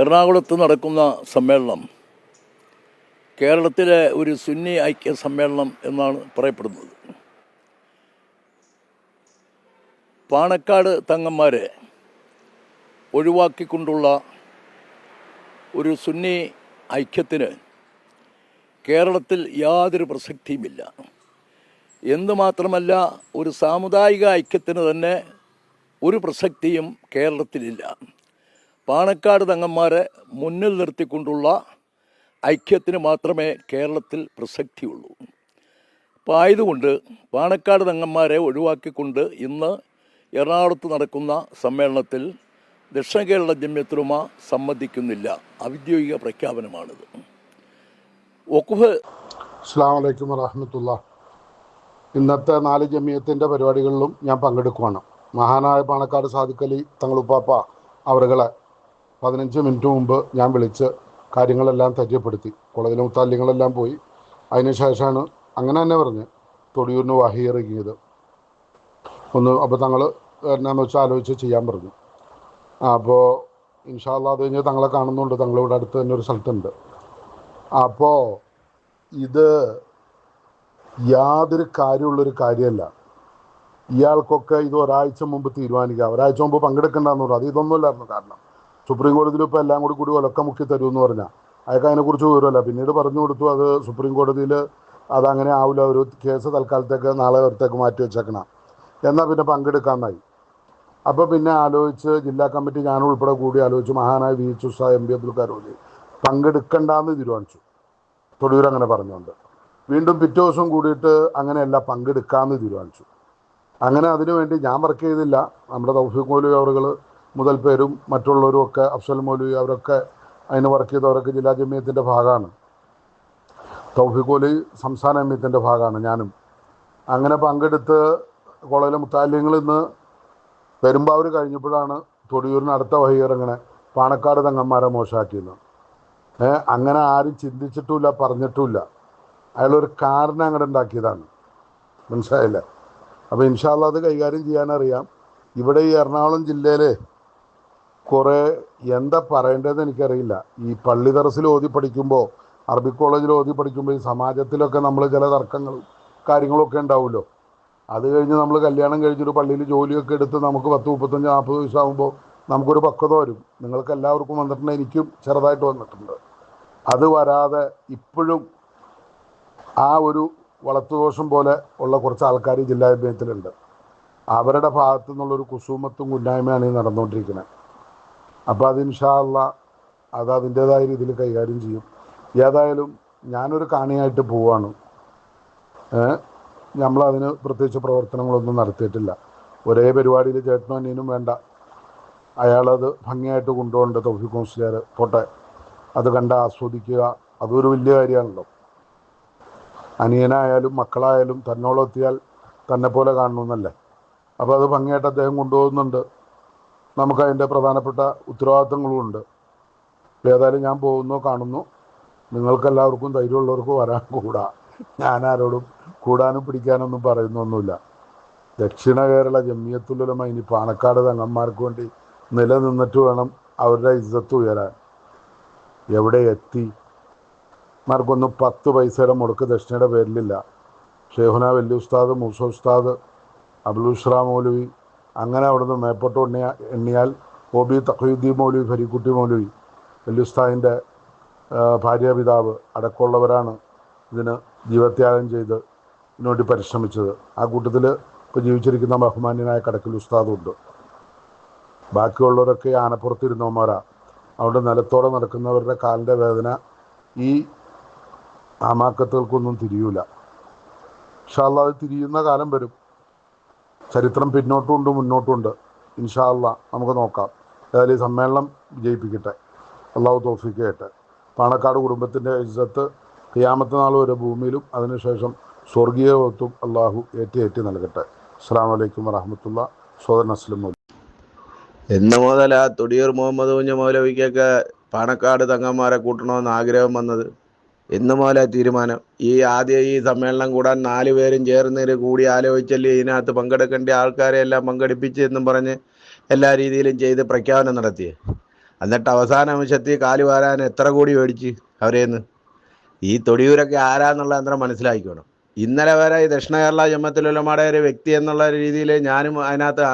എറണാകുളത്ത് നടക്കുന്ന സമ്മേളനം കേരളത്തിലെ ഒരു സുന്നി ഐക്യ സമ്മേളനം എന്നാണ് പറയപ്പെടുന്നത്. പാണക്കാട് തങ്ങന്മാരെ ഒഴിവാക്കിക്കൊണ്ടുള്ള ഒരു സുന്നി ഐക്യത്തിന് കേരളത്തിൽ യാതൊരു പ്രസക്തിയുമില്ല. എന്തുമാത്രമല്ല ഒരു സാമുദായിക ഐക്യത്തിന് തന്നെ ഒരു പ്രസക്തിയും കേരളത്തിലില്ല. പാണക്കാട് തങ്ങന്മാരെ മുന്നിൽ നിർത്തിക്കൊണ്ടുള്ള ഐക്യത്തിന് മാത്രമേ കേരളത്തിൽ പ്രസക്തിയുള്ളൂ. അപ്പോൾ ആയതുകൊണ്ട് പാണക്കാട് തങ്ങന്മാരെ ഒഴിവാക്കിക്കൊണ്ട് ഇന്ന് എറണാകുളത്ത് നടക്കുന്ന സമ്മേളനത്തിൽ ദക്ഷിണ കേരള ജമ്യത്തുലുമ സമ്മതിക്കുന്നില്ല. ഔദ്യോഗിക പ്രഖ്യാപനമാണിത്. ഒക്കുഫ് അസ്സാം വലൈക്കും വറഹമത്തുള്ള. ഇന്നത്തെ നാല് ജമിയത്തിന്റെ പരിപാടികളിലും ഞാൻ പങ്കെടുക്കുവാണ്. മഹാനായ പാണക്കാട് സാദിഖലി തങ്ങളുപ്പാപ്പ അവറുകളെ പതിനഞ്ച് മിനിറ്റ് മുമ്പ് ഞാൻ വിളിച്ച് കാര്യങ്ങളെല്ലാം പരിചയപ്പെടുത്തി. കോളേജിലെ മുത്താല്യങ്ങളെല്ലാം പോയി. അതിനുശേഷമാണ് അങ്ങനെ തന്നെ പറഞ്ഞ് തൊടിയൂരിന് വാഹി ഇറങ്ങിയത് ഒന്ന് അപ്പോൾ തങ്ങൾ എന്നാന്ന് വെച്ചാൽ ആലോചിച്ച് ചെയ്യാൻ പറഞ്ഞു. അപ്പോൾ ഇൻഷാല്ല അത് കഴിഞ്ഞ് തങ്ങളെ കാണുന്നുണ്ട്. തങ്ങളിവിടെ അടുത്ത് തന്നെ ഒരു സ്ഥലത്തുണ്ട്. അപ്പോൾ ഇത് യാതൊരു കാര്യമുള്ളൊരു കാര്യമല്ല. ഇയാൾക്കൊക്കെ ഇത് ഒരാഴ്ച മുമ്പ് തീരുമാനിക്കാം. ഒരാഴ്ച മുമ്പ് പങ്കെടുക്കണ്ടെന്ന് പറഞ്ഞു. അത് ഇതൊന്നുമില്ലായിരുന്നു കാരണം. സുപ്രീം കോടതിയിൽ ഇപ്പോൾ എല്ലാം കൂടി കൂടി ഒലക്ക മുക്കി തരുമെന്ന് പറഞ്ഞാൽ അയാൾക്ക് അതിനെക്കുറിച്ച് വിവരമല്ല. പിന്നീട് പറഞ്ഞു കൊടുത്തു അത് സുപ്രീം കോടതിയിൽ അതങ്ങനെ ആവില്ല ഒരു കേസ് തൽക്കാലത്തേക്ക് നാളെ വരത്തേക്ക് മാറ്റി വെച്ചേക്കണം. എന്നാൽ പിന്നെ പങ്കെടുക്കാമെന്നായി അപ്പോൾ പിന്നെ ആലോചിച്ച് ജില്ലാ കമ്മിറ്റി ഞാൻ ഉൾപ്പെടെ കൂടി ആലോചിച്ച് മഹാനായ വി എച്ച് ഉസ എം പി അബ്ദുൽ കരോലി പങ്കെടുക്കണ്ടെന്ന് തീരുമാനിച്ചു. തൊടിയൂർ അങ്ങനെ പറഞ്ഞുകൊണ്ട്. വീണ്ടും പിറ്റേ ദിവസം കൂടിയിട്ട് അങ്ങനെയല്ല പങ്കെടുക്കാമെന്ന് തീരുമാനിച്ചു. അങ്ങനെ അതിനുവേണ്ടി ഞാൻ വർക്ക് ചെയ്തില്ല. നമ്മുടെ തൗഫീഖ് മൗലവി അവറുകൾ മുതൽ പേരും മറ്റുള്ളവരും ഒക്കെ അഫ്സൽ മൗലവി അവരൊക്കെ അതിന് വർക്ക് ചെയ്തവരൊക്കെ ജില്ലാ ജമിയത്തിന്റെ ഭാഗമാണ്. തൗഫിഖോലി സംസ്ഥാന ജമിയത്തിന്റെ ഭാഗമാണ് ഞാനും. അങ്ങനെ പങ്കെടുത്ത് കോളേജിലെ മുത്താലിയങ്ങൾ ഇന്ന് പെരുമ്പാവൂർ കഴിഞ്ഞപ്പോഴാണ് തൊടിയൂരിന് അടുത്ത വഹിയിറങ്ങനെ പാണക്കാട് തങ്ങന്മാരെ മോശമാക്കിയത്. അങ്ങനെ ആരും ചിന്തിച്ചിട്ടുമില്ല പറഞ്ഞിട്ടുമില്ല. അയാളൊരു കാരണം അങ്ങോട്ട് ഉണ്ടാക്കിയതാണ്. മനസ്സിലായില്ല? അപ്പോൾ ഇൻഷാല്ല അത് കൈകാര്യം ചെയ്യാനറിയാം. ഇവിടെ ഈ എറണാകുളം ജില്ലയിൽ കുറേ എന്താ പറയേണ്ടതെന്ന് എനിക്കറിയില്ല. ഈ പള്ളി തറസിൽ ഓതി പഠിക്കുമ്പോൾ അറബി കോളേജിൽ ഓതി പഠിക്കുമ്പോൾ ഈ സമാജത്തിലൊക്കെ നമ്മൾ ചില തർക്കങ്ങളും കാര്യങ്ങളൊക്കെ ഉണ്ടാവുമല്ലോ. അത് കഴിഞ്ഞ് നമ്മൾ കല്യാണം കഴിച്ചൊരു പള്ളിയിൽ ജോലിയൊക്കെ എടുത്ത് നമുക്ക് പത്ത് മുപ്പത്തഞ്ച് നാൽപ്പത് വയസ്സാകുമ്പോൾ നമുക്കൊരു പക്വത വരും. നിങ്ങൾക്ക് എല്ലാവർക്കും വന്നിട്ടുണ്ട് എനിക്കും ചെറുതായിട്ട് വന്നിട്ടുണ്ട്. അത് വരാതെ ഇപ്പോഴും ആ ഒരു വളർത്തുദോഷം പോലെ ഉള്ള കുറച്ച് ആൾക്കാർ ജില്ലാ വിഭജനത്തിലുണ്ട് അവരുടെ ഭാഗത്തു നിന്നുള്ളൊരു കുസുമത്തും കുന്നായ്മയാണ് ഈ നടന്നുകൊണ്ടിരിക്കുന്നത്. അപ്പോൾ അത് ഇൻഷാല്ല അത് അതിന്റെതായ രീതിയിൽ കൈകാര്യം ചെയ്യും. ഏതായാലും ഞാനൊരു കാണിയായിട്ട് പോവാണ്. നമ്മൾ നമ്മളതിന് പ്രത്യേകിച്ച് പ്രവർത്തനങ്ങളൊന്നും നടത്തിയിട്ടില്ല. ഒരേ പരിപാടിയിൽ ചേട്ടനും അനിയനും വേണ്ട. അയാളത് ഭംഗിയായിട്ട് കൊണ്ടുപോകേണ്ട തൗഫിക് കൗൺസിലർ പോട്ടെ. അത് കണ്ട് ആസ്വദിക്കുക. അതൊരു വലിയ കാര്യമാണല്ലോ. അനിയനായാലും മക്കളായാലും തന്നോളെത്തിയാൽ തന്നെ പോലെ കാണണമെന്നല്ലേ അപ്പോൾ അത് ഭംഗിയായിട്ട് അദ്ദേഹം കൊണ്ടുപോകുന്നുണ്ട്. നമുക്കതിന്റെ പ്രധാനപ്പെട്ട ഉത്തരവാദിത്തങ്ങളും ഉണ്ട് ഏതായാലും ഞാൻ പോകുന്നു കാണുന്നു. നിങ്ങൾക്കെല്ലാവർക്കും ധൈര്യമുള്ളവർക്ക് വരാൻ കൂടാ. ആരോടും കൂടാനും പിടിക്കാനൊന്നും പറയുന്നൊന്നുമില്ല. ദക്ഷിണ കേരള ജമ്മിയത്തുലമ ഇനി പാണക്കാട് തങ്ങന്മാർക്ക് വേണ്ടി നിലനിന്നിട്ട് വേണം അവരുടെ ഇജ്ജത്ത് ഉയരാൻ. എവിടെ എത്തി? മാർക്കൊന്നും പത്ത് പൈസയുടെ മുടക്ക് ദക്ഷിണയുടെ പേരിലില്ല. ഷേഹുന വലിയ ഉസ്താദ് മൂസ ഉസ്താദ് അബുലുഷ്ര മൗലവി അങ്ങനെ അവിടുന്ന് മേപ്പോട്ട് എണ്ണിയ എണ്ണിയാൽ ഒ ബി മൗലവി ഫരീക്കുട്ടി മൗലവി വല്യുസ്താഹിന്റെ ഭാര്യ പിതാവ് അടക്കമുള്ളവരാണ് ഇതിന് ജീവത്യാഗം ചെയ്ത് ഇതിനുവേണ്ടി പരിശ്രമിച്ചത്. ആ കൂട്ടത്തിൽ ഇപ്പോൾ ജീവിച്ചിരിക്കുന്ന ബഹുമാന്യനായ കടക്കൽ ഉസ്താദുണ്ട്. ബാക്കിയുള്ളവരൊക്കെ ആനപ്പുറത്തിരുന്നവന്മാരാ. അവിടെ നിലത്തോടെ നടക്കുന്നവരുടെ കാലിന്റെ വേദന ഈ ആമാക്കത്തുകൾക്കൊന്നും തിരിയൂല. പക്ഷെ അത് തിരിയുന്ന കാലം വരും. ചരിത്രം പിന്നോട്ടുമുണ്ട് മുന്നോട്ടുമുണ്ട് ഇൻഷാല്ല നമുക്ക് നോക്കാം. ഏതായാലും ഈ സമ്മേളനം വിജയിപ്പിക്കട്ടെ. അള്ളാഹു തോഫിക്കട്ടെ പാണക്കാട് കുടുംബത്തിന്റെ ഇജ്ജത്ത് ഖിയാമത്ത് നാൾ വരെ ഭൂമിയിലും അതിനുശേഷം സ്വർഗീയത്വം അള്ളാഹു ഏറ്റി ഏറ്റി നൽകട്ടെ. അസ്സാം വലൈക്കും വറഹമത്തുള്ള. സോദൻ അസ്ലം എന്ന് മുതലാ തൊടിയൂർ മുഹമ്മദ് കുഞ്ഞ് മൗലവിക്കൊക്കെ പാണക്കാട് തങ്ങന്മാരെ കൂട്ടണമെന്ന് ആഗ്രഹം വന്നത് എന്ന് മുതലേ തീരുമാനം. ഈ ആദ്യം ഈ സമ്മേളനം കൂടാൻ നാല് പേരും ചേർന്ന് കൂടി ആലോചിച്ചല്ലേ ഇതിനകത്ത് പങ്കെടുക്കേണ്ട ആൾക്കാരെ എല്ലാം പങ്കെടുപ്പിച്ച് എന്നും പറഞ്ഞ് എല്ലാ രീതിയിലും ചെയ്ത് പ്രഖ്യാപനം നടത്തി എന്നിട്ട് അവസാന നിമിഷത്തിൽ കാലു വാരാൻ എത്ര കൂടി മേടിച്ച് അവരേന്ന്? ഈ തൊടിയൂരൊക്കെ ആരാന്നുള്ള അന്തരം മനസ്സിലാക്കിക്കണം. ഇന്നലെ വരെ ഈ ദക്ഷിണ കേരള ജമ്മത്തിലുള്ളമാടെ ഒരു വ്യക്തി എന്നുള്ള രീതിയിൽ ഞാനും അതിനകത്ത്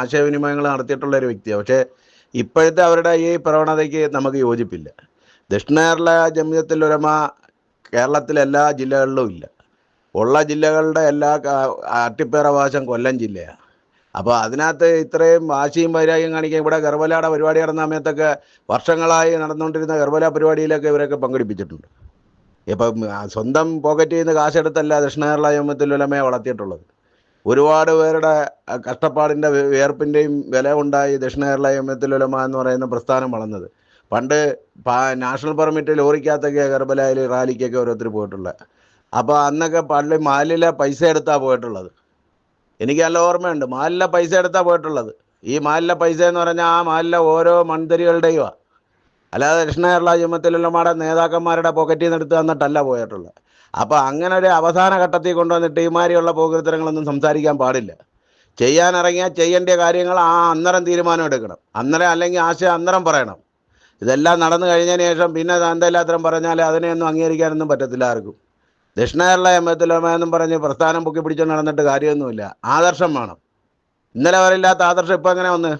ആശയവിനിമയങ്ങൾ നടത്തിയിട്ടുള്ള ഒരു വ്യക്തിയാണ് പക്ഷേ ഇപ്പോഴത്തെ അവരുടെ ഈ പ്രവണതയ്ക്ക് നമുക്ക് യോജിപ്പില്ല. ദക്ഷിണ കേരള ഉലമ കേരളത്തിലെ എല്ലാ ജില്ലകളിലും ഇല്ല. ഉള്ള ജില്ലകളുടെ എല്ലാ അട്ടിപ്പേറവാശം കൊല്ലം ജില്ലയാണ് അപ്പോൾ അതിനകത്ത് ഇത്രയും വാശിയും വൈരാഗ്യം കാണിക്കാൻ ഇവിടെ ഗർഭലയുടെ പരിപാടി നടന്ന സമയത്തൊക്കെ വർഷങ്ങളായി നടന്നുകൊണ്ടിരുന്ന ഗർഭല പരിപാടിയിലൊക്കെ ഇവരൊക്കെ പങ്കെടുപ്പിച്ചിട്ടുണ്ട്. ഇപ്പം സ്വന്തം പോക്കറ്റിൽ നിന്ന് കാശെടുത്തല്ല ദക്ഷിണ കേരള ജമ്മത്തിലുലമയെ വളർത്തിയിട്ടുള്ളത്. ഒരുപാട് പേരുടെ കഷ്ടപ്പാടിന്റെ വിയർപ്പിന്റെയും വില ഉണ്ടായി ദക്ഷിണ കേരള ജമ്മത്തിലുലമ എന്ന് പറയുന്ന പ്രസ്ഥാനം വളർന്നത്. പണ്ട് നാഷണൽ പെർമിറ്റ് ലോറിക്കകത്തൊക്കെ ഗർഭലയിൽ റാലിക്കൊക്കെ ഓരോരുത്തർ പോയിട്ടുള്ളത് അപ്പോൾ അന്നൊക്കെ പള്ളി മാലിലെ പൈസ എടുത്താ പോയിട്ടുള്ളത്. എനിക്ക് നല്ല ഓർമ്മയുണ്ട്. മാലിലെ പൈസ എടുത്താ പോയിട്ടുള്ളത്. ഈ മാലിലെ പൈസ എന്ന് പറഞ്ഞാൽ ആ മാലിലെ ഓരോ മൺതരികളുടെയുമാണ് അല്ലാതെ ദക്ഷിണ കേരള ജമ്മത്തിലുള്ളമാടെ നേതാക്കന്മാരുടെ പോക്കറ്റിൽ നിന്ന് എടുത്ത് തന്നിട്ടല്ല പോയിട്ടുള്ളത്. അപ്പോൾ അങ്ങനെ ഒരു അവസാന ഘട്ടത്തിൽ കൊണ്ടുവന്നിട്ട് ഇമാരിയുള്ള പോകൃത്തരങ്ങളൊന്നും സംസാരിക്കാൻ പാടില്ല. ചെയ്യാനിറങ്ങിയാൽ ചെയ്യേണ്ട കാര്യങ്ങൾ ആ അന്നരം തീരുമാനം എടുക്കണം. അന്നേരം അല്ലെങ്കിൽ ആശയം അന്നരം പറയണം. ഇതെല്ലാം നടന്നു കഴിഞ്ഞതിന് ശേഷം പിന്നെ എന്തായാലും പറഞ്ഞാൽ അതിനെയൊന്നും അംഗീകരിക്കാനൊന്നും പറ്റത്തില്ല ആർക്കും. ദക്ഷിണ കേരള എന്നും പറഞ്ഞ് പ്രസ്ഥാനം പൊക്കി പിടിച്ചു നടന്നിട്ട് കാര്യമൊന്നുമില്ല. ആദർശം വേണം. ഇന്നലെ വരെ ഇല്ലാത്ത ആദർശം ഇപ്പം എങ്ങനെ വന്ന്?